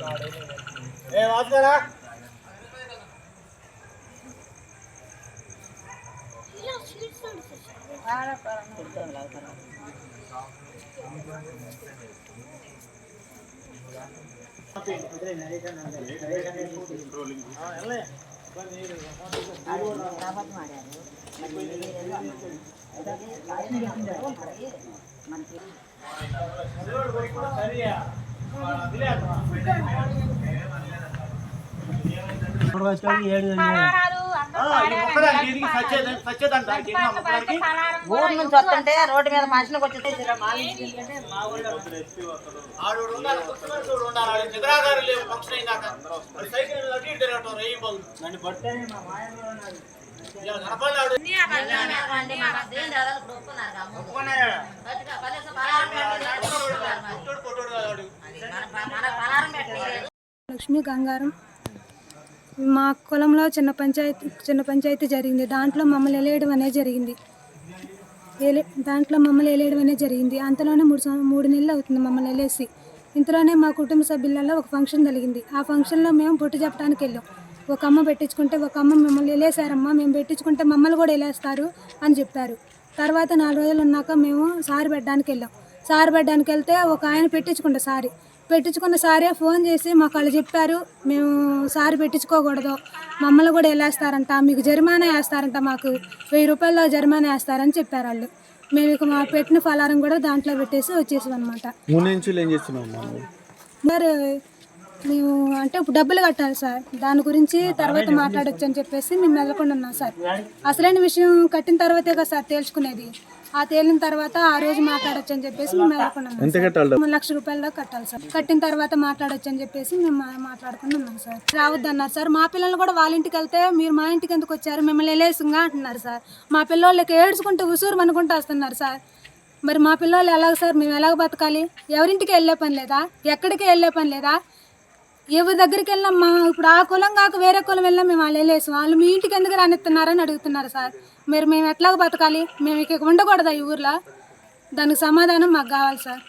ए आवाज़ करा आरा करा कुर्ता लाग करा ಅದೇ ನರೇಶ ನರೇಶ ಹಾಂ ಎಲ್ಲ ಮಾಡ್ಯಾರ ಮಂತ್ರಿ ఊరు నుంచి వస్తుంటే రోడ్డు మీద మనిషిని వచ్చి లక్ష్మీ గంగారం. మా కులంలో చిన్న పంచాయతీ చిన్న పంచాయతీ జరిగింది. దాంట్లో మమ్మల్ని వెళ్ళేయడం అనేది జరిగింది. ఏలే దాంట్లో మమ్మల్ని వెళ్ళేయడం అనేది జరిగింది. అంతలోనే మూడు మూడు నెలలు అవుతుంది మమ్మల్ని వెళ్ళేసి ఇంతలోనే మా కుటుంబ సభ్యులలో ఒక ఫంక్షన్ జరిగింది. ఆ ఫంక్షన్లో మేము పొట్టు చెప్పడానికి వెళ్ళాం. ఒక అమ్మ పెట్టించుకుంటే ఒక అమ్మ మిమ్మల్ని వెళ్ళేశారమ్మా మేము పెట్టించుకుంటే మమ్మల్ని కూడా వెళ్ళేస్తారు అని చెప్పారు. తర్వాత నాలుగు రోజులు ఉన్నాక మేము సారి పెట్టడానికి వెళ్ళాం. సారి పెట్టడానికి వెళ్తే ఒక ఆయన పెట్టించుకుంటే సారి. పెట్టించుకున్న సారే ఫోన్ చేసి మాకు వాళ్ళు చెప్పారు మేము సారి పెట్టించుకోకూడదు. మమ్మల్ని కూడా వెళ్ళేస్తారంట మీకు జరిమానా వేస్తారంట మాకు. వెయ్యి రూపాయల జరిమానా వేస్తారని చెప్పారు వాళ్ళు మేము ఇక మా పెట్టిన ఫలారం కూడా దాంట్లో పెట్టేసి వచ్చేసాం అనమాట? మరి మేము అంటే ఇప్పుడు డబ్బులు కట్టాలి సార్. దాని గురించి తర్వాత మాట్లాడొచ్చు అని చెప్పేసి మేము వెళ్ళకుండా ఉన్నాం సార్. అసలైన విషయం కట్టిన తర్వాతే కదా సార్ తేల్చుకునేది. ఆ తేలిన తర్వాత ఆ రోజు మాట్లాడొచ్చు అని చెప్పేసి మేము వెళ్ళకుండా కట్టాలి? మూడు లక్షల రూపాయల దాకా కట్టాలి సార్. కట్టిన తర్వాత మాట్లాడొచ్చు అని చెప్పేసి మేము మా- మాట్లాడుకుని ఉన్నాం సార్. రావద్దన్నారు సార్. మా పిల్లలు కూడా వాళ్ళ ఇంటికి వెళ్తే మీరు మా ఇంటికి ఎందుకు వచ్చారు? మిమ్మల్ని వెళ్ళేసింగా అంటున్నారు సార్. మా పిల్లోళ్ళకి ఏడ్చుకుంటూ ఉసూరు అనుకుంటూ వస్తున్నారు సార్. మరి మా పిల్లలు ఎలాగ సార్? మేము ఎలాగ బతకాలి? ఎవరింటికి వెళ్ళే పని లేదా? ఎక్కడికి వెళ్ళే పని లేదా? ఎవరి దగ్గరికి వెళ్ళమ్మా ఇప్పుడు ఆ కులం కాక వేరే కులం వెళ్ళాం మేము వాళ్ళు వెళ్ళేసి వాళ్ళు మీ ఇంటికి ఎందుకు రానిస్తున్నారని అడుగుతున్నారు సార్. మీరు మేము ఎట్లాగ బతకాలి? మేము ఇక ఉండకూడదా ఈ ఊర్లో? దానికి సమాధానం మాకు కావాలి సార్.